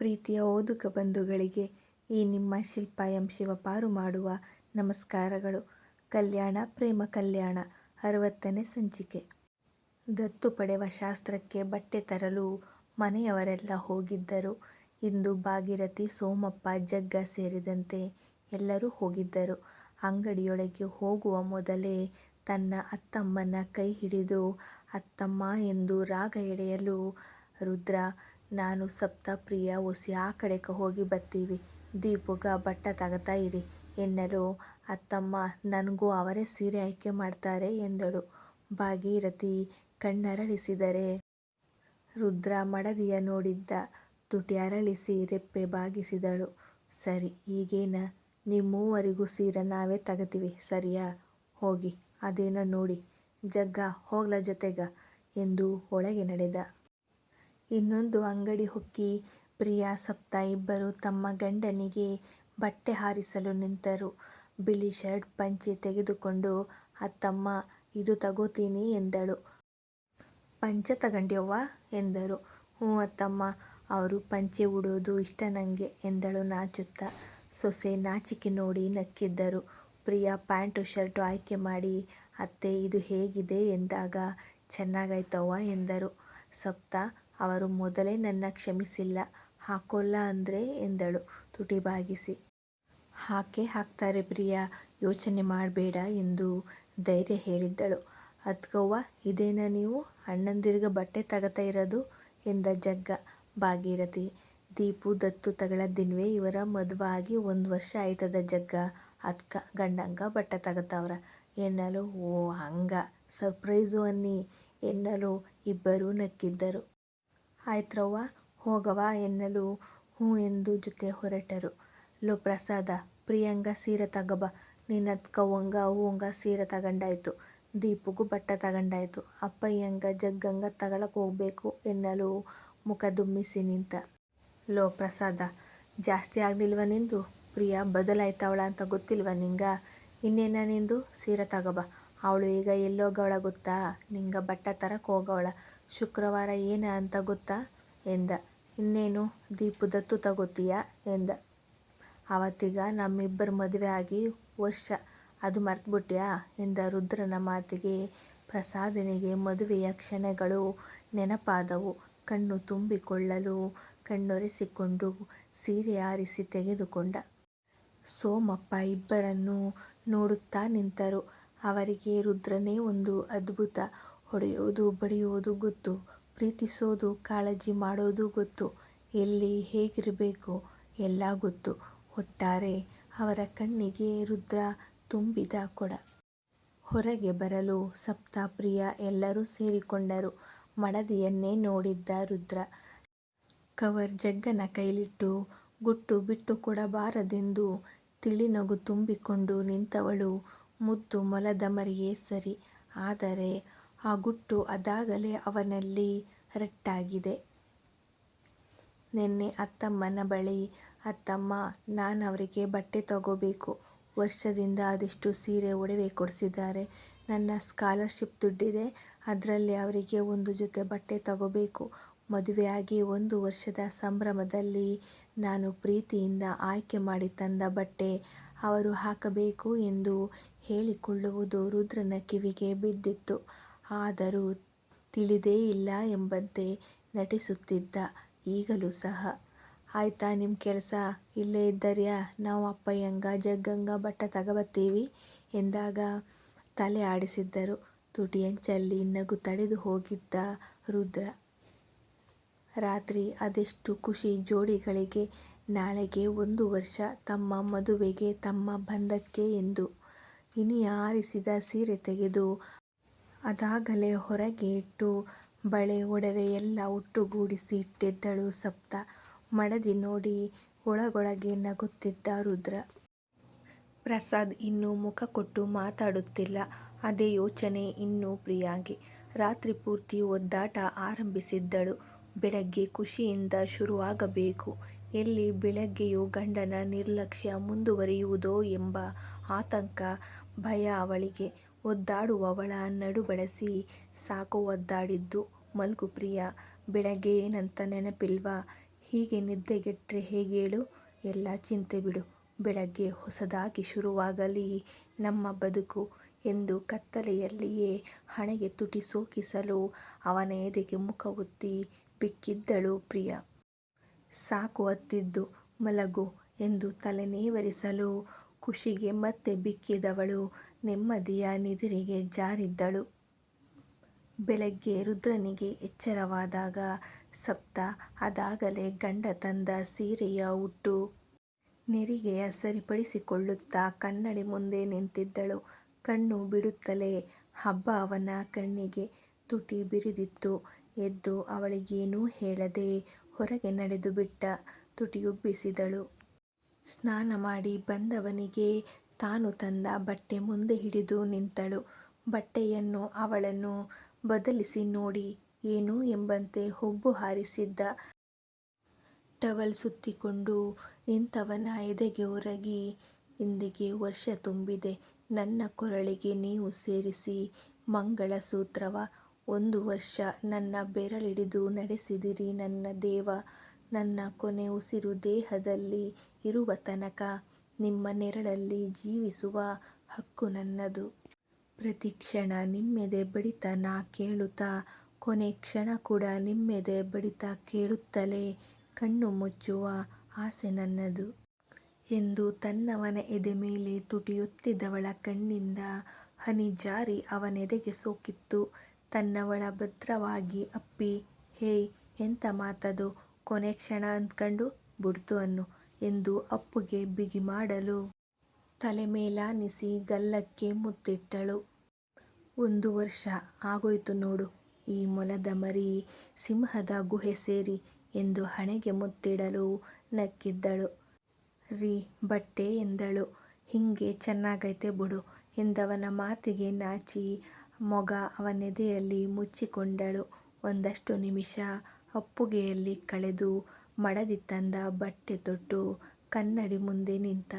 ಪ್ರೀತಿಯ ಓದುಗ ಬಂಧುಗಳಿಗೆ ಈ ನಿಮ್ಮ ಶಿಲ್ಪ ಎಂ ಶಿವಪಾರು ಮಾಡುವ ನಮಸ್ಕಾರಗಳು. ಕಲ್ಯಾಣ ಪ್ರೇಮ ಕಲ್ಯಾಣ ಅರವತ್ತನೇ ಸಂಚಿಕೆ. ದತ್ತು ಪಡೆವ ಶಾಸ್ತ್ರಕ್ಕೆ ಬಟ್ಟೆ ತರಲು ಮನೆಯವರೆಲ್ಲ ಹೋಗಿದ್ದರು. ಇಂದು ಭಾಗಿರಥಿ ಸೋಮಪ್ಪ, ಜಗ್ಗ ಸೇರಿದಂತೆ ಎಲ್ಲರೂ ಹೋಗಿದ್ದರು. ಅಂಗಡಿಯೊಳಗೆ ಹೋಗುವ ಮೊದಲೇ ತನ್ನ ಅತ್ತಮ್ಮನ ಕೈ ಹಿಡಿದು ಅತ್ತಮ್ಮ ಎಂದು ರಾಗ ಎಳೆಯಲು ರುದ್ರ ನಾನು ಸಪ್ತ ಉಸಿ ಆ ಆಕಡೆಕ ಹೋಗಿ ಬತ್ತೀವಿ ದೀಪುಗ, ಬಟ್ಟ ತಗತಾ ಇರಿ ಎನ್ನರು ಅತ್ತಮ್ಮ, ನನಗೂ ಅವರೇ ಸೀರೆ ಆಯ್ಕೆ ಮಾಡ್ತಾರೆ ಎಂದಳು. ಭಾಗೀರಥಿ ಕಣ್ಣರಳಿಸಿದರೆ, ರುದ್ರ ಮಡದಿಯ ನೋಡಿದ್ದ ತುಟಿ ಅರಳಿಸಿ ರೆಪ್ಪೆ ಬಾಗಿಸಿದಳು. ಸರಿ, ಈಗೇನ ನಿಮ್ಮೂವರಿಗೂ ಸೀರೆ ನಾವೇ ತಗತೀವಿ ಸರಿಯಾ ಹೋಗಿ, ಅದೇನ ನೋಡಿ ಜಗ್ಗ, ಹೋಗ್ಲ ಜೊತೆಗ, ಎಂದು ಒಳಗೆ ನಡೆದ. ಇನ್ನೊಂದು ಅಂಗಡಿ ಹೊಕ್ಕಿ ಪ್ರಿಯಾ ಸಪ್ತಾ ಇಬ್ಬರು ತಮ್ಮ ಗಂಡನಿಗೆ ಬಟ್ಟೆ ಹಾರಿಸಲು ನಿಂತರು. ಬಿಳಿ ಶರ್ಟ್, ಪಂಚೆ ತೆಗೆದುಕೊಂಡು, ಅತ್ತಮ್ಮ, ಇದು ತಗೋತೀನಿ ಎಂದಳು. ಪಂಚ ತಗಂಡ್ಯವ್ವ ಎಂದರು. ಹ್ಞೂ ಅತ್ತಮ್ಮ, ಅವರು ಪಂಚೆ ಉಡೋದು ಇಷ್ಟ ನನಗೆ ಎಂದಳು ನಾಚುತ್ತ. ಸೊಸೆ ನಾಚಿಕೆ ನೋಡಿ ನಕ್ಕಿದ್ದರು. ಪ್ರಿಯಾ, ಪ್ಯಾಂಟು, ಶರ್ಟು ಆಯ್ಕೆ ಮಾಡಿ, ಅತ್ತೆ, ಇದು ಹೇಗಿದೆ ಎಂದಾಗ, ಚೆನ್ನಾಗಾಯ್ತವ್ವ ಎಂದರು. ಸಪ್ತ ಅವರು ಮೊದಲೇ ನನ್ನ ಕ್ಷಮಿಸಿಲ್ಲ. ಹಾಕೋಲ್ಲ ಅಂದ್ರೆ ಎಂದಳು. ತುಟಿ ಬಾಗಿಸಿ. ಹಾಕೇ ಹಾಕ್ತಾರೆ ಪ್ರಿಯಾ, ಯೋಚನೆ ಮಾಡಬೇಡ ಎಂದು ಧೈರ್ಯ ಹೇಳಿದ್ದಳು. ಅದ್ಕವ್ವ ಇದೇನ ನೀವು? ಅಣ್ಣಂದಿರ್ಗ ಬಟ್ಟೆ ತಗತಾ ಇರೋದು? ಎಂದ ಜಗ್ಗ. ಭಾಗೀರಥಿ, ದೀಪು ದತ್ತು ತಗಳ ದಿನವೇ ಇವರ ಮದುವೆ ಆಗಿ ಒಂದು ವರ್ಷ ಆಯ್ತದ ಜಗ್ಗ. ಅದ್ಕ ಗಂಡಂಗ ಬಟ್ಟೆ ತಗತಾವ್ರ. ಎನ್ನಲು? ಓ, ಹಂಗ. ಸರ್ಪ್ರೈಸು ಅನ್ನಿ. ಎನ್ನಲು ಇಬ್ಬರೂ ನಕ್ಕಿದ್ದರು. ಆಯ್ತ್ರವ್ವ ಹೋಗವ ಎನ್ನಲು ಹೂ ಎಂದು ಜೊತೆ ಹೊರಟರು. ಲೋ ಪ್ರಸಾದ ಪ್ರಿಯಂಗ ಸೀರೆ ತಗಬಾ. ನಿನ್ನತ್ಕವ್ವಂಗ ಹೂವಂಗ ಸೀರೆ ತಗೊಂಡಾಯ್ತು. ದೀಪುಗೂ ಬಟ್ಟ ತಗಂಡಾಯ್ತು. ಅಪ್ಪಯ್ಯಂಗ ಜಗ್ಗಂಗ ತಗಳಕ್ಕೆ ಹೋಗ್ಬೇಕು ಎನ್ನಲು ಮುಖ ದುಮ್ಮಿಸಿ ನಿಂತ. ಲೋ ಪ್ರಸಾದ, ಜಾಸ್ತಿ ಆಗ್ಲಿಲ್ವ ನಿಂದು? ಪ್ರಿಯಾ, ಬದಲಾಯ್ತವಳ ಅಂತ ಗೊತ್ತಿಲ್ವ ನಿಂಗ? ಇನ್ನೇನ ನಿಂದು? ಸೀರೆ ತಗಬಾ. ಅವ್ಳು ಈಗ ಎಲ್ಲೋಗವಳ ಗೊತ್ತಾ ನಿಂಗ ಬಟ್ಟ ತರಕ ಹೋಗವಳ ಶುಕ್ರವಾರ ಏನು ಅಂತ ಗೊತ್ತಾ ಎಂದ. ಇನ್ನೇನು ದೀಪು ದತ್ತು ತಗೋತೀಯ ಎಂದ. ಅವತ್ತೀಗ ನಮ್ಮಿಬ್ಬರ ಮದುವೆ ಆಗಿ ವರ್ಷ ಅದು ಮರ್ತ್ಬಿಟ್ಯಾ ಎಂದ ರುದ್ರನ ಮಾತಿಗೆ ಪ್ರಸಾದನಿಗೆ ಮದುವೆಯ ಕ್ಷಣಗಳು ನೆನಪಾದವು. ಕಣ್ಣು ತುಂಬಿಕೊಳ್ಳಲು ಕಣ್ಣೊರೆಸಿಕೊಂಡು ಸೀರೆ ಆರಿಸಿ ತೆಗೆದುಕೊಂಡ. ಸೋಮಪ್ಪ ಇಬ್ಬರನ್ನು ನೋಡುತ್ತಾ ನಿಂತರು. ಅವರಿಗೆ ರುದ್ರನೇ ಒಂದು ಅದ್ಭುತ. ಹೊಡೆಯೋದು, ಬಡಿಯೋದು ಗೊತ್ತು. ಪ್ರೀತಿಸೋದು, ಕಾಳಜಿ ಮಾಡೋದು ಗೊತ್ತು. ಎಲ್ಲಿ ಹೇಗಿರಬೇಕು ಎಲ್ಲ ಗೊತ್ತು. ಒಟ್ಟಾರೆ ಅವರ ಕಣ್ಣಿಗೆ ರುದ್ರ ತುಂಬಿದ ಕೊಡ. ಹೊರಗೆ ಬರಲು ಸಪ್ತಾಪ್ರಿಯ ಎಲ್ಲರೂ ಸೇರಿಕೊಂಡರು. ಮಡದಿಯನ್ನೇ ನೋಡಿದ್ದ ರುದ್ರ. ಕವರ್ ಜಗ್ಗನ ಕೈಲಿಟ್ಟು ಗುಟ್ಟು ಬಿಟ್ಟು ಕೊಡಬಾರದೆಂದು ತಿಳಿನಗು ತುಂಬಿಕೊಂಡು ನಿಂತವಳು ಮುದ್ದು ಮೊಲದ ಮರಿಯೇ ಸರಿ. ಆದರೆ ಆ ಗುಟ್ಟು ಅದಾಗಲೇ ಅವನಲ್ಲಿ ರಟ್ಟಾಗಿದೆ. ನೆನ್ನೆ ಅತ್ತಮ್ಮನ ಬಳಿ, ಅತ್ತಮ್ಮ, ನಾನು ಅವರಿಗೆ ಬಟ್ಟೆ ತಗೋಬೇಕು. ವರ್ಷದಿಂದ ಅದೆಷ್ಟು ಸೀರೆ ಒಡವೆ ಕೊಡಿಸಿದ್ದಾರೆ ನನ್ನ ಸ್ಕಾಲರ್ಶಿಪ್ ದುಡ್ಡಿದೆ. ಅದರಲ್ಲಿ ಅವರಿಗೆ ಒಂದು ಜೊತೆ ಬಟ್ಟೆ ತಗೋಬೇಕು. ಮದುವೆಯಾಗಿ ಒಂದು ವರ್ಷದ ಸಂಭ್ರಮದಲ್ಲಿ ನಾನು ಪ್ರೀತಿಯಿಂದ ಆಯ್ಕೆ ಮಾಡಿ ತಂದ ಬಟ್ಟೆ ಅವರು ಹಾಕಬೇಕು ಎಂದು ಹೇಳಿಕೊಳ್ಳುವುದು ರುದ್ರನ ಕಿವಿಗೆ ಬಿದ್ದಿತ್ತು. ಆದರೂ ತಿಳಿದೇ ಇಲ್ಲ ಎಂಬಂತೆ ನಟಿಸುತ್ತಿದ್ದ ಈಗಲೂ ಸಹ. ಆಯ್ತಾ ನಿಮ್ಮ ಕೆಲಸ ಇಲ್ಲೇ ಇದ್ದರ್ಯಾ ನಾವು ಅಪ್ಪಯ್ಯಂಗ, ಜಗ್ಗಂಗ ಬಟ್ಟ ತಗಬತ್ತೀವಿ ಎಂದಾಗ ತಲೆ ಆಡಿಸಿದ್ದರು. ತುಟಿಯಂಚಲ್ಲಿ ನಗು ತಡೆದು ಹೋಗಿದ್ದ ರುದ್ರ. ರಾತ್ರಿ ಅದೆಷ್ಟು ಖುಷಿ ಜೋಡಿಗಳಿಗೆ ನಾಳೆಗೆ ಒಂದು ವರ್ಷ ತಮ್ಮ ಮದುವೆಗೆ ತಮ್ಮ ಬಂಧಕ್ಕೆ ಎಂದು. ಇನಿಯ ಆರಿಸಿದ ಸೀರೆ ತೆಗೆದು ಅದಾಗಲೇ ಹೊರಗೆ ಇಟ್ಟು ಬಳೆ ಒಡವೆ ಎಲ್ಲ ಒಟ್ಟುಗೂಡಿಸಿ ಇಟ್ಟಿದ್ದಳು ಸಪ್ತ. ಮಡದಿ ನೋಡಿ ಒಳಗೊಳಗೆ ನಗುತ್ತಿದ್ದ ರುದ್ರ. ಪ್ರಸಾದ್ ಇನ್ನೂ ಮುಖ ಕೊಟ್ಟು ಮಾತಾಡುತ್ತಿಲ್ಲ. ಅದೇ ಯೋಚನೆ ಇನ್ನೂ ಪ್ರಿಯಾಗೆ. ರಾತ್ರಿ ಪೂರ್ತಿ ಒದ್ದಾಟ ಆರಂಭಿಸಿದ್ದಳು. ಬೆಳಗ್ಗೆ ಖುಷಿಯಿಂದ ಶುರುವಾಗಬೇಕು. ಎಲ್ಲಿ ಬೆಳಗ್ಗೆಯೂ ಗಂಡನ ನಿರ್ಲಕ್ಷ್ಯ ಮುಂದುವರಿಯುವುದೋ ಎಂಬ ಆತಂಕ, ಭಯ ಅವಳಿಗೆ. ಒದ್ದಾಡುವವಳ ನಡು ಬಳಸಿ ಸಾಕು ಒದ್ದಾಡಿದ್ದು ಮಲ್ಗು ಪ್ರಿಯಾ ಬೆಳಗ್ಗೆ ಏನಂತ ನೆನಪಿಲ್ವಾ ಹೀಗೆ ನಿದ್ದೆಗೆಟ್ರೆ ಹೇಗೇಳು ಎಲ್ಲ ಚಿಂತೆ ಬಿಡು ಬೆಳಗ್ಗೆ ಹೊಸದಾಗಿ ಶುರುವಾಗಲಿ ನಮ್ಮ ಬದುಕು ಎಂದು ಕತ್ತಲೆಯಲ್ಲಿಯೇ ಹಣೆಗೆ ತುಟಿ ಸೋಕಿಸಲು ಅವನ ಎದೆಗೆ ಮುಖ ಒತ್ತಿ ಬಿಕ್ಕಿದ್ದಳು ಪ್ರಿಯ. ಸಾಕು ಅತ್ತಿದ್ದು ಮಲಗು ಎಂದು ತಲೆನೇವರಿಸಲು ಖುಷಿಗೆ ಮತ್ತೆ ಬಿಕ್ಕಿದವಳು ನೆಮ್ಮದಿಯ ನಿದಿರಿಗೆ ಜಾರಿದ್ದಳು. ಬೆಳಗ್ಗೆ ರುದ್ರನಿಗೆ ಎಚ್ಚರವಾದಾಗ, ಸಪ್ತ, ಅದಾಗಲೇ ಗಂಡ ತಂದ ಸೀರೆಯ ಉಟ್ಟು ನೆರಿಗೆಯ ಸರಿಪಡಿಸಿಕೊಳ್ಳುತ್ತಾ ಕನ್ನಡಿ ಮುಂದೆ ನಿಂತಿದ್ದಳು. ಕಣ್ಣು ಬಿಡುತ್ತಲೇ ಹಬ್ಬ ಅವನ ಕಣ್ಣಿಗೆ ತುಟಿ ಬಿರಿದಿತ್ತು. ಎದ್ದು ಅವಳಿಗೇನೂ ಹೇಳದೆ ಹೊರಗೆ ನಡೆದುಬಿಟ್ಟ. ತುಟಿಯುಬ್ಬಿಸಿದಳು. ಸ್ನಾನ ಮಾಡಿ ಬಂದವನಿಗೆ ತಾನು ತಂದ ಬಟ್ಟೆ ಮುಂದೆ ಹಿಡಿದು ನಿಂತಳು. ಬಟ್ಟೆಯನ್ನು ಅವಳನ್ನು ಬದಲಿಸಿ ನೋಡಿ ಏನು ಎಂಬಂತೆ ಹುಬ್ಬು ಹಾರಿಸಿದ್ದ ಟವಲ್ ಸುತ್ತಿಕೊಂಡು ನಿಂತವನ ಎದೆಗೆ ಒರಗಿ, ಇಂದಿಗೆ ವರ್ಷ ತುಂಬಿದೆ ನನ್ನ ಕೊರಳಿಗೆ ನೀವು ಸೇರಿಸಿ ಮಂಗಳ ಸೂತ್ರವ ಒಂದು ವರ್ಷ ನನ್ನ ಬೆರಳಿಡಿದು ನಡೆಸಿದಿರಿ ನನ್ನ ದೇವ, ನನ್ನ ಕೊನೆ ಉಸಿರು ದೇಹದಲ್ಲಿ ಇರುವ ತನಕ ನಿಮ್ಮ ನೆರಳಲ್ಲಿ ಜೀವಿಸುವ ಹಕ್ಕು ನನ್ನದು. ಪ್ರತಿ ಕ್ಷಣ ನಿಮ್ಮೆದೆ ಬಡಿತ ನಾ ಕೇಳುತ್ತಾ, ಕೊನೆ ಕ್ಷಣ ಕೂಡ ನಿಮ್ಮೆದೆ ಬಡಿತ ಕೇಳುತ್ತಲೇ ಕಣ್ಣು ಮುಚ್ಚುವ ಆಸೆ ನನ್ನದು. ಎಂದು ತನ್ನವನ ಎದೆ ಮೇಲೆ ತುಟಿಯುತ್ತಿದ್ದವಳ ಕಣ್ಣಿಂದ ಹನಿ ಜಾರಿ ಅವನೆದೆಗೆ ಸೋಕಿತ್ತು. ತನ್ನವಳ ಭದ್ರವಾಗಿ, ಅಪ್ಪಿ, ಹೇಯ್, ಎಂತ ಮಾತದು ಕೊನೆ ಕ್ಷಣ ಅಂದ್ಕಂಡು ಬುಡ್ತು ಅನ್ನು ಎಂದು ಅಪ್ಪುಗೆ ಬಿಗಿ ಮಾಡಲು ತಲೆ ಮೇಲಾನಿಸಿ ಗಲ್ಲಕ್ಕೆ ಮುತ್ತಿಟ್ಟಳು. ಒಂದು ವರ್ಷ ಆಗೋಯ್ತು ನೋಡು, ಈ ಮೊಲದ ಮರಿ ಸಿಂಹದ ಗುಹೆ ಸೇರಿ ಎಂದು ಹಣೆಗೆ ಮುತ್ತಿಡಲು ನಕ್ಕಿದ್ದಳು. ರೀ, ಬಟ್ಟೆ ಎಂದಳು. ಹಿಂಗೆ ಚೆನ್ನಾಗೈತೆ ಬುಡು ಎಂದವನ ಮಾತಿಗೆ ನಾಚಿ ಮೊಗ ಅವನೆದೆಯಲ್ಲಿ ಮುಚ್ಚಿಕೊಂಡಳು. ಒಂದಷ್ಟು ನಿಮಿಷ ಅಪ್ಪುಗೆಯಲ್ಲಿ ಕಳೆದು ಮಡದಿ ತಂದ ಬಟ್ಟೆ ತೊಟ್ಟು ಕನ್ನಡಿ ಮುಂದೆ ನಿಂತ.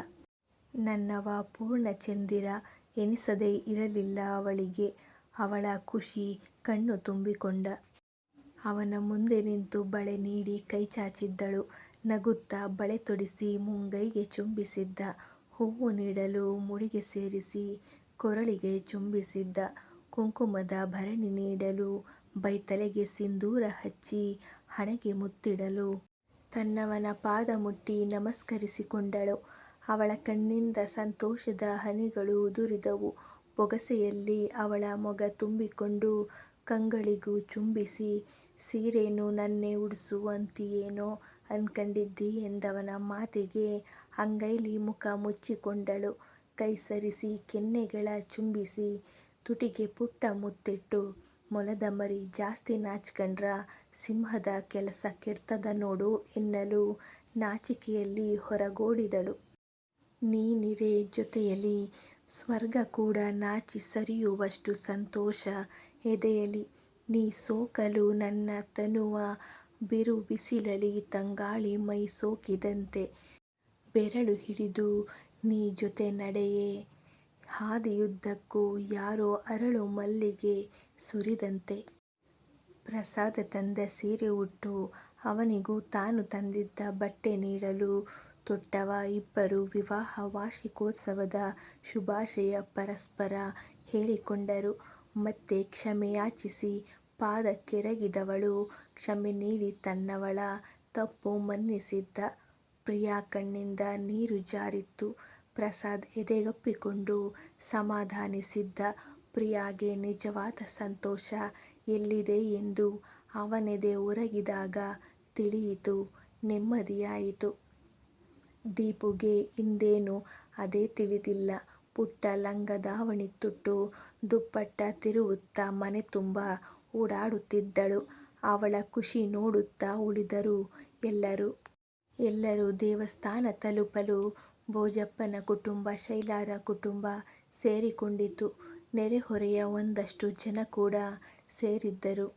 ನನ್ನವ ಪೂರ್ಣ ಚಂದಿರ ಎನಿಸದೇ ಇರಲಿಲ್ಲ ಅವಳಿಗೆ. ಅವಳ ಖುಷಿ ಕಣ್ಣು ತುಂಬಿಕೊಂಡ. ಅವನ ಮುಂದೆ ನಿಂತು ಬಳೆ ನೀಡಿ ಕೈ ಚಾಚಿದ್ದಳು ನಗುತ್ತ ಬಳೆ ತೊಡಿಸಿ ಮುಂಗೈಗೆ ಚುಂಬಿಸಿದ್ದ. ಹೂವು ನೀಡಲು ಮುಡಿಗೆ ಸೇರಿಸಿ ಕೊರಳಿಗೆ ಚುಂಬಿಸಿದ್ದ. ಕುಂಕುಮದ ಭರಣಿ ನೀಡಲು ಬೈತಲೆಗೆ ಸಿಂಧೂರ ಹಚ್ಚಿ ಹಣೆಗೆ ಮುತ್ತಿಡಲು ತನ್ನವನ ಪಾದ ಮುಟ್ಟಿ ನಮಸ್ಕರಿಸಿಕೊಂಡಳು. ಅವಳ ಕಣ್ಣಿಂದ ಸಂತೋಷದ ಹನಿಗಳು ಉದುರಿದವು. ಬೊಗಸೆಯಲ್ಲಿ ಅವಳ ಮೊಗ ತುಂಬಿಕೊಂಡು ಕಂಗಳಿಗೂ ಚುಂಬಿಸಿ, ಸೀರೇನು ನನ್ನೇ ಉಡ್ಸು ಅಂತೀಯೇನೋ ಅನ್ಕಂಡಿದ್ದಿ ಎಂದವನ ಮಾತಿಗೆ ಅಂಗೈಲಿ ಮುಖ ಮುಚ್ಚಿಕೊಂಡಳು. ಕೈ ಸರಿಸಿ ಕೆನ್ನೆಗಳ ಚುಂಬಿಸಿ ತುಟಿಗೆ ಪುಟ್ಟ ಮುತ್ತಿಟ್ಟು ಮೊಲದ ಮರಿ ಜಾಸ್ತಿ ನಾಚ್ಕಂಡ್ರ ಸಿಂಹದ ಕೆಲಸ ಕೆಡ್ತದ ನೋಡು ಎನ್ನಲು ನಾಚಿಕೆಯಲ್ಲಿ ಹೊರಗೋಡಿದಳು. ನೀನಿರೆ ಜೊತೆಯಲ್ಲಿ ಸ್ವರ್ಗ ಕೂಡ ನಾಚಿ ಸರಿಯುವಷ್ಟು ಸಂತೋಷ ಎದೆಯಲಿ ನೀ ಸೋಕಲು ನನ್ನ ತನುವ ಬಿರು ಬಿಸಿಲಲಿ ತಂಗಾಳಿ ಮೈ ಸೋಕಿದಂತೆ ಬೆರಳು ಹಿಡಿದು ನೀ ಜೊತೆ ನಡೆಯೆ ಹಾದಿಯುದ್ದಕ್ಕೂ ಯಾರೋ ಅರಳು ಮಲ್ಲಿಗೆ ಸುರಿದಂತೆ. ಪ್ರಸಾದ ತಂದ ಸೀರೆ ಉಟ್ಟು ಅವನಿಗೂ ತಾನು ತಂದಿದ್ದ ಬಟ್ಟೆ ನೀಡಲು ತೊಟ್ಟವ ಇಬ್ಬರು ವಿವಾಹ ವಾರ್ಷಿಕೋತ್ಸವದ ಶುಭಾಶಯ ಪರಸ್ಪರ ಹೇಳಿಕೊಂಡರು. ಮತ್ತೆ ಕ್ಷಮೆಯಾಚಿಸಿ ಪಾದ ಪಾದಕ್ಕೆರಗಿದವಳು ಕ್ಷಮೆ ನೀಡಿ ತನ್ನವಳ ತಪ್ಪು ಮನ್ನಿಸಿದ್ದ. ಪ್ರಿಯಾ ಕಣ್ಣಿಂದ ನೀರು ಜಾರಿತ್ತು. ಪ್ರಸಾದ್ ಎದೆಗಪ್ಪಿಕೊಂಡು ಸಮಾಧಾನಿಸಿದ್ದ. ಪ್ರಿಯಾಗೆ ನಿಜವಾದ ಸಂತೋಷ ಎಲ್ಲಿದೆ ಎಂದು ಅವನೆದೆ ಉರಗಿದಾಗ ತಿಳಿಯಿತು, ನೆಮ್ಮದಿಯಾಯಿತು. ದೀಪುಗೆ ಇಂದೇನು ಅದೇ ತಿಳಿದಿಲ್ಲ. ಪುಟ್ಟ ಲಂಗ ದಾವಣಿ ತುಟ್ಟು ದುಪ್ಪಟ್ಟ ತಿರುವುತ್ತ ಮನೆ ತುಂಬ ಓಡಾಡುತ್ತಿದ್ದಳು. ಅವಳ ಖುಷಿ ನೋಡುತ್ತಾ ಉಳಿದರು ಎಲ್ಲರೂ. ಎಲ್ಲರೂ ದೇವಸ್ಥಾನ ತಲುಪಲು ಭೋಜಪ್ಪನ ಕುಟುಂಬ, ಶೈಲಾರ ಕುಟುಂಬ ಸೇರಿಕೊಂಡಿತು. ನೆರೆಹೊರೆಯ ಒಂದಷ್ಟು ಜನ ಕೂಡ ಸೇರಿದ್ದರು.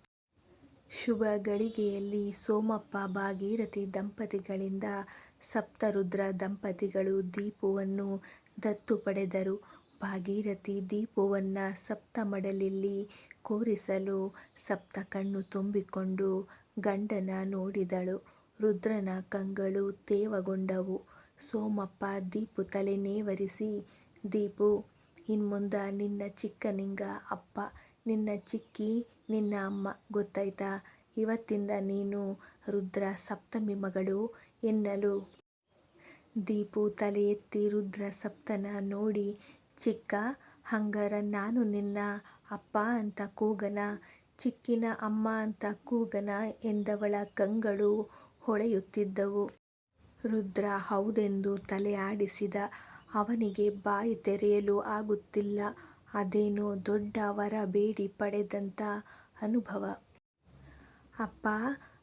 ಶುಭ ಗಳಿಗೆಯಲ್ಲಿ ಸೋಮಪ್ಪ, ಭಾಗೀರಥಿ ದಂಪತಿಗಳಿಂದ ಸಪ್ತರುದ್ರ ದಂಪತಿಗಳು ದೀಪವನ್ನು ದತ್ತು ಪಡೆದರು. ಭಾಗೀರಥಿ ದೀಪವನ್ನು ಸಪ್ತ ಮಡಲಿಲ್ಲಿ ಕೂರಿಸಲು ಸಪ್ತ ಕಣ್ಣು ತುಂಬಿಕೊಂಡು ಗಂಡನ ನೋಡಿದಳು. ರುದ್ರನ ಕಂಗಳು ತೇವಗೊಂಡವು. ಸೋಮಪ್ಪ ದೀಪು ತಲೆ ನೇವರಿಸಿ, ದೀಪು, ಇನ್ಮುಂದ ನಿನ್ನ ಚಿಕ್ಕ ನಿಂಗ ಅಪ್ಪ, ನಿನ್ನ ಚಿಕ್ಕಿ ನಿನ್ನ ಅಮ್ಮ ಗೊತ್ತಾಯ್ತಾ? ಇವತ್ತಿಂದ ನೀನು ರುದ್ರ ಸಪ್ತಮಿ ಮಗಳು ಎನ್ನಲು. ದೀಪು ತಲೆ ಎತ್ತಿ ರುದ್ರ ಸಪ್ತನ ನೋಡಿ, ಚಿಕ್ಕ ಹಂಗರ ನಾನು ನಿನ್ನ ಅಪ್ಪ ಅಂತ ಕೂಗನ ಚಿಕ್ಕಿನ ಅಮ್ಮ ಅಂತ ಕೂಗನ ಎಂದವಳ ಕಂಗಳು ಹೊಳೆಯುತ್ತಿದ್ದವು. ರುದ್ರ ಹೌದೆಂದು ತಲೆ ಆಡಿಸಿದ. ಅವನಿಗೆ ಬಾಯಿ ತೆರೆಯಲು ಆಗುತ್ತಿಲ್ಲ. ಅದೇನೋ ದೊಡ್ಡ ವರ ಬೇಡಿ ಪಡೆದಂಥ ಅನುಭವ. ಅಪ್ಪ,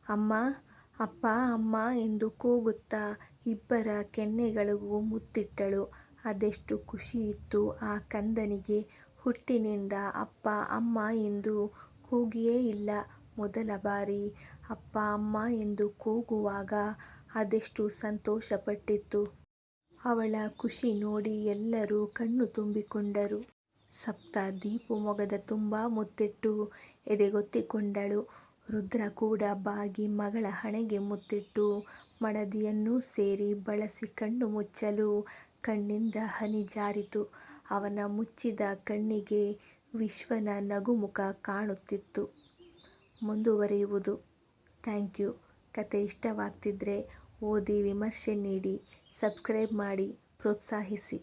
ಅಮ್ಮ ಅಪ್ಪ, ಅಮ್ಮ ಎಂದು ಕೂಗುತ್ತಾ ಇಬ್ಬರ ಕೆನ್ನೆಗಳಿಗೂ ಮುತ್ತಿಟ್ಟಳು. ಅದೆಷ್ಟು ಖುಷಿಯಿತ್ತು ಆ ಕಂದನಿಗೆ. ಹುಟ್ಟಿನಿಂದ ಅಪ್ಪ, ಅಮ್ಮ ಎಂದು ಕೂಗಿಯೇ ಇಲ್ಲ. ಮೊದಲ ಬಾರಿ ಅಪ್ಪ, ಅಮ್ಮ ಎಂದು ಕೂಗುವಾಗ ಅದೆಷ್ಟು ಸಂತೋಷಪಟ್ಟಿತ್ತು. ಅವಳ ಖುಷಿ ನೋಡಿ ಎಲ್ಲರೂ ಕಣ್ಣು ತುಂಬಿಕೊಂಡರು. ಸಪ್ತ ದೀಪು ಮೊಗದ ತುಂಬ ಮುತ್ತಿಟ್ಟು ಎದೆಗೊತ್ತಿಕೊಂಡಳು. ರುದ್ರ ಕೂಡ ಬಾಗಿ ಮಗಳ ಹಣೆಗೆ ಮುತ್ತಿಟ್ಟು ಮಡದಿಯನ್ನೂ ಸೇರಿ ಬಳಸಿ ಕಣ್ಣು ಮುಚ್ಚಲು ಕಣ್ಣಿಂದ ಹನಿ ಜಾರಿತು. ಅವನ ಮುಚ್ಚಿದ ಕಣ್ಣಿಗೆ ವಿಶ್ವನ ನಗುಮುಖ ಕಾಣುತ್ತಿತ್ತು. ಮುಂದುವರಿಯುವುದು. ಥ್ಯಾಂಕ್ಯೂ ಕತೆ ಇಷ್ಟವಾಗ್ತಿದ್ರೆ ಓದಿ ವಿಮರ್ಶೆ ನೀಡಿ ಸಬ್ಸ್ಕ್ರೈಬ್ ಮಾಡಿ ಪ್ರೋತ್ಸಾಹಿಸಿ.